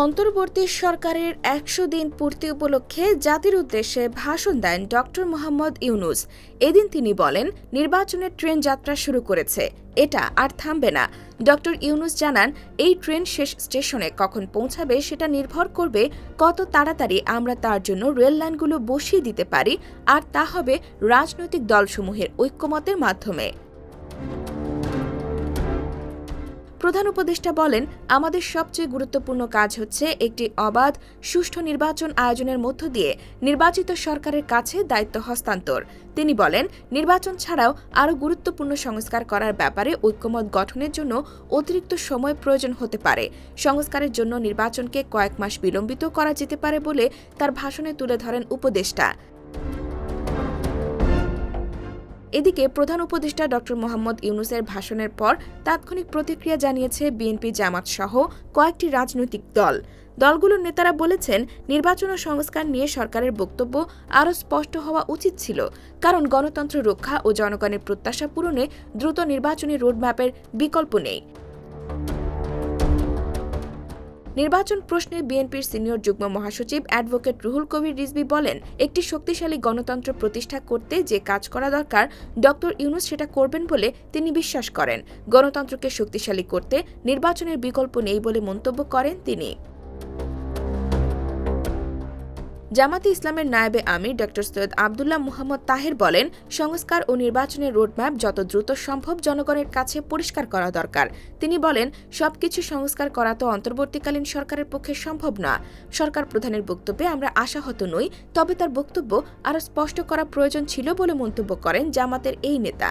অন্তর্বর্তী সরকারের একশো দিন পূর্তি উপলক্ষে জাতির উদ্দেশ্যে ভাষণ দেন ডক্টর মোহাম্মদ ইউনুস। এদিন তিনি বলেন, নির্বাচনের ট্রেন যাত্রা শুরু করেছে। এটা আর থামবে না। ডক্টর ইউনুস জানান, এই ট্রেন শেষ স্টেশনে কখন পৌঁছাবে সেটা নির্ভর করবে কত তাড়াতাড়ি আমরা তার জন্য রেল লাইনগুলো বসিয়ে দিতে পারি, আর তা হবে রাজনৈতিক দলসমূহের ঐক্যমতের মাধ্যমে। প্রধান উপদেষ্টা বলেন, আমাদের সবচেয়ে গুরুত্বপূর্ণ কাজ হচ্ছে একটি অবাধ, সুষ্ঠু নির্বাচন আয়োজনের মধ্য দিয়ে নির্বাচিত সরকারের কাছে দায়িত্ব হস্তান্তর। তিনি বলেন, নির্বাচন ছাড়াও আরও গুরুত্বপূর্ণ সংস্কার করার ব্যাপারে ঐক্যমত গঠনের জন্য অতিরিক্ত সময় প্রয়োজন হতে পারে। সংস্কারের জন্য নির্বাচনকে কয়েক মাস বিলম্বিত করা যেতে পারে বলে তার ভাষণে তুলে ধরেন উপদেষ্টা। এদিকে প্রধান উপদেষ্টা ড. মোহাম্মদ ইউনুসের ভাষণের পর তাৎক্ষণিক প্রতিক্রিয়া জানিয়েছে বিএনপি জামাত সহ কয়েকটি রাজনৈতিক দল। দলগুলোর নেতারা বলেছেন, নির্বাচন ও সংস্কার নিয়ে সরকারের বক্তব্য আরও স্পষ্ট হওয়া উচিত ছিল, কারণ গণতন্ত্র রক্ষা ও জনগণের প্রত্যাশা পূরণে দ্রুত নির্বাচনী রোডম্যাপের বিকল্প নেই। নির্বাচন প্রশ্নে বিএনপির সিনিয়র যুগ্ম মহাসচিব অ্যাডভোকেট রুহুল কবির রিজবি বলেন, একটি শক্তিশালী গণতন্ত্র প্রতিষ্ঠা করতে যে কাজ করা দরকার, ডক্টর ইউনুস সেটা করবেন বলে তিনি বিশ্বাস করেন। গণতন্ত্রকে শক্তিশালী করতে নির্বাচনের বিকল্প নেই বলে মন্তব্য করেন তিনি। জামাতে ইসলামের নায়েবে আমির ড. সৈয়দ আবদুল্লাহ মুহাম্মদ তাহের বলেন, সংস্কার ও নির্বাচনের রোডম্যাপ যত দ্রুত সম্ভব জনগণের কাছে পরিষ্কার করা দরকার। তিনি বলেন, সবকিছু সংস্কার করা তো অন্তর্বর্তীকালীন সরকারের পক্ষে সম্ভব না। সরকার প্রধানের বক্তব্যে আমরা আশাহত নই, তবে তার বক্তব্য আরও স্পষ্ট করা প্রয়োজন ছিল বলে মন্তব্য করেন জামাতের এই নেতা।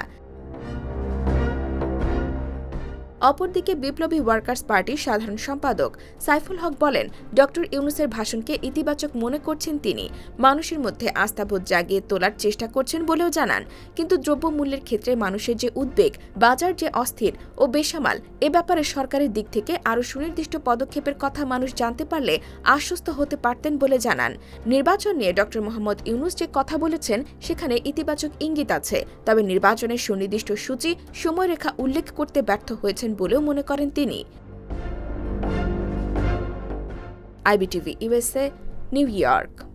অপরদিকে বিপ্লবী ওয়ার্কার্স পার্টির সাধারণ সম্পাদক সাইফুল হক বলেন, ডক্টর ইউনুসের ভাষণকে ইতিবাচক মনে করছেন তিনি। মানুষের মধ্যে আস্থাবোধ জাগিয়ে তোলার চেষ্টা করছেন বলেও জানান। কিন্তু দ্রব্যমূল্যের ক্ষেত্রে মানুষের যে উদ্বেগ, বাজার যে অস্থির ও বেসামাল, এ ব্যাপারে সরকারের দিক থেকে আরও সুনির্দিষ্ট পদক্ষেপের কথা মানুষ জানতে পারলে আশ্বস্ত হতে পারতেন বলে জানান। নির্বাচন নিয়ে ডক্টর মোহাম্মদ ইউনুস যে কথা বলেছেন, সেখানে ইতিবাচক ইঙ্গিত আছে। তবে নির্বাচনের সুনির্দিষ্ট সূচি, সময়রেখা উল্লেখ করতে ব্যর্থ হয়েছেন বলেও মনে করেন তিনি। IBTV USA New York.